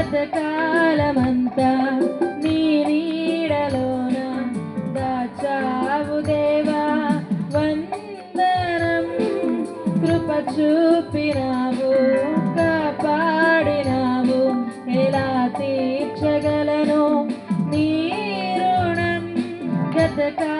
గతకాలమంతా నీ నీడలోన దాచావు దేవా. వందనం కృప చూపినావు కాపాడినావు. ఎలా తీర్చగలను? నీ రుణం బ్రతకా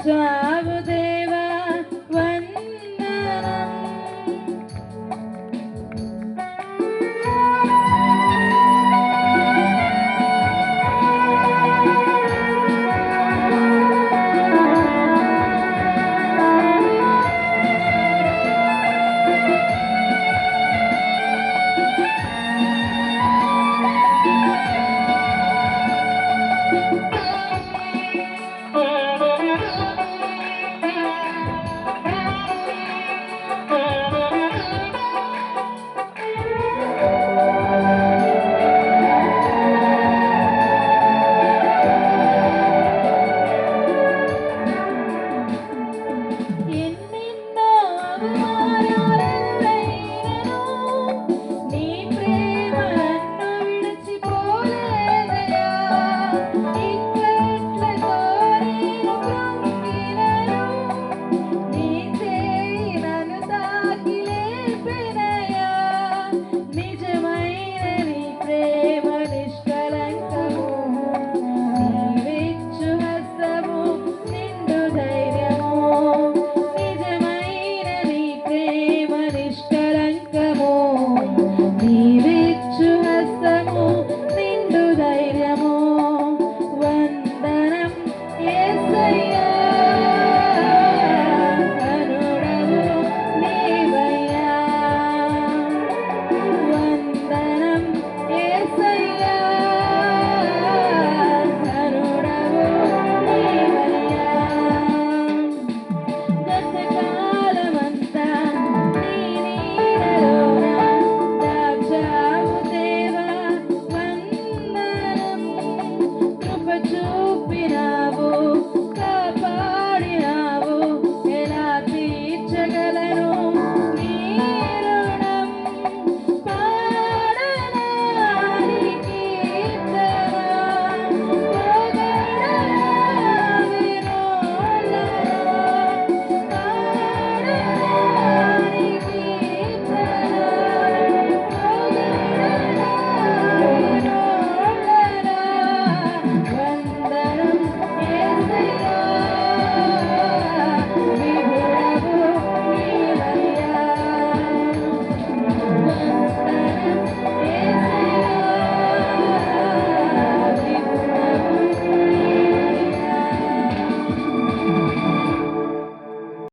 గతకాలమంతా నీ నీడలోన దాచావు